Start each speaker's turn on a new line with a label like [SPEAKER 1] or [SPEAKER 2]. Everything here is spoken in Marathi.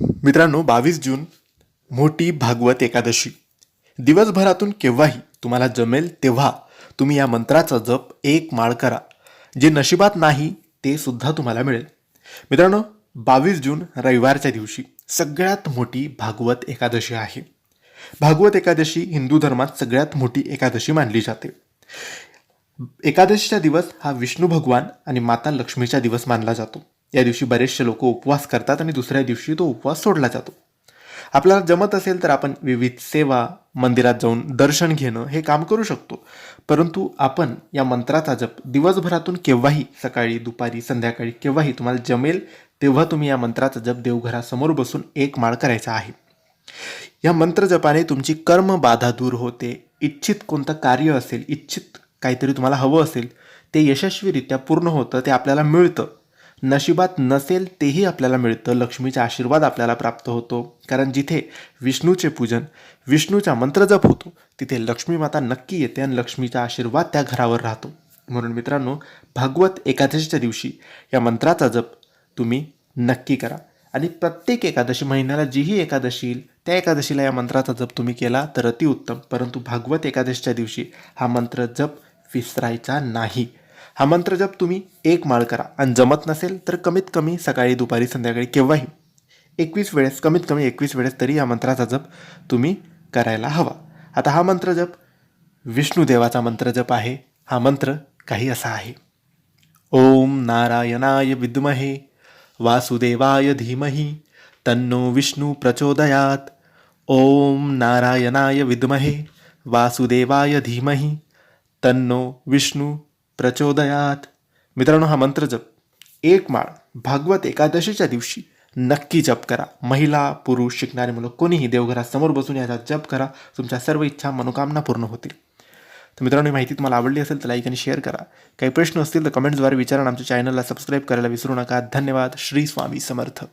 [SPEAKER 1] मित्रांनो बावीस जून मोठी भागवत एकादशी. दिवसभरातून केव्हाही तुम्हाला जमेल तेव्हा तुम्ही या मंत्राचा जप एक माळ करा. जे नशिबात नाही ते सुद्धा तुम्हाला मिळेल. मित्रांनो बावीस जून रविवारच्या दिवशी सगळ्यात मोठी भागवत एकादशी आहे. भागवत एकादशी हिंदू धर्मात सगळ्यात मोठी एकादशी मानली जाते. एकादशीचा दिवस हा विष्णू भगवान आणि माता लक्ष्मीचा दिवस मानला जातो. या दिवशी बरेचसे लोक उपवास करतात आणि दुसऱ्या दिवशी तो उपवास सोडला जातो. आपल्याला जमत असेल तर आपण विविध सेवा मंदिरात जाऊन दर्शन घेणं हे काम करू शकतो. परंतु आपण या मंत्राचा जप दिवसभरातून केव्हाही सकाळी दुपारी संध्याकाळी केव्हाही तुम्हाला जमेल तेव्हा तुम्ही या मंत्राचा जप देवघरासमोर बसून एक माळ करायचा आहे. या मंत्रजपाने तुमची कर्म बाधा दूर होते. इच्छित कोणतं कार्य असेल इच्छित काहीतरी तुम्हाला हवं असेल ते यशस्वीरित्या पूर्ण होतं ते आपल्याला मिळतं. नशिबात नसेल तेही आपल्याला मिळतं. लक्ष्मीचा आशीर्वाद आपल्याला प्राप्त होतो. कारण जिथे विष्णूचे पूजन विष्णूचा मंत्रजप होतो तिथे लक्ष्मी माता नक्की येते आणि लक्ष्मीचा आशीर्वाद त्या घरावर राहतो. म्हणून मित्रांनो भागवत एकादशीच्या दिवशी या मंत्राचा जप तुम्ही नक्की करा. आणि प्रत्येक एकादशी महिन्याला जीही एकादशी येईल त्या एकादशीला या मंत्राचा जप तुम्ही केला तर अतिउत्तम. परंतु भागवत एकादशीच्या दिवशी हा मंत्र जप विसरायचा नाही. हा मंत्र जप तुम्ही एक माळ करा. आणि जमत नसेल तर कमीत कमी सकाळी दुपारी संध्याकाळी केव्हाही. एकवीस वेळेस कमीत कमी एकवीस वेळेस तरी या मंत्राचा जप तुम्ही करायला हवा. आता हा मंत्र जप विष्णुदेवाचा मंत्र जप आहे. हा मंत्र काही असा आहे. ओम नारायणाय विद्महे वासुदेवाय धीमही तन्नो विष्णू प्रचोदयात. ओम नारायणाय विद्महे वासुदेवाय धीमही तन्नो विष्णू प्रचोदयात. मित्रांनो हा मंत्र जप. एक माळ भागवत एकादशीच्या दिवशी नक्की जप करा. महिला पुरुष शिकणारे मुलं कोणीही देवघरासमोर बसून याचा जप करा. तुमच्या सर्व इच्छा मनोकामना पूर्ण होतील. तर मित्रांनो ही माहिती तुम्हाला आवडली असेल तर लाईक आणि शेअर करा. काही प्रश्न असतील तर कमेंट्सद्वारे विचारा आमच्या चॅनलला सबस्क्राईब करायला विसरू नका. धन्यवाद. श्री स्वामी समर्थ.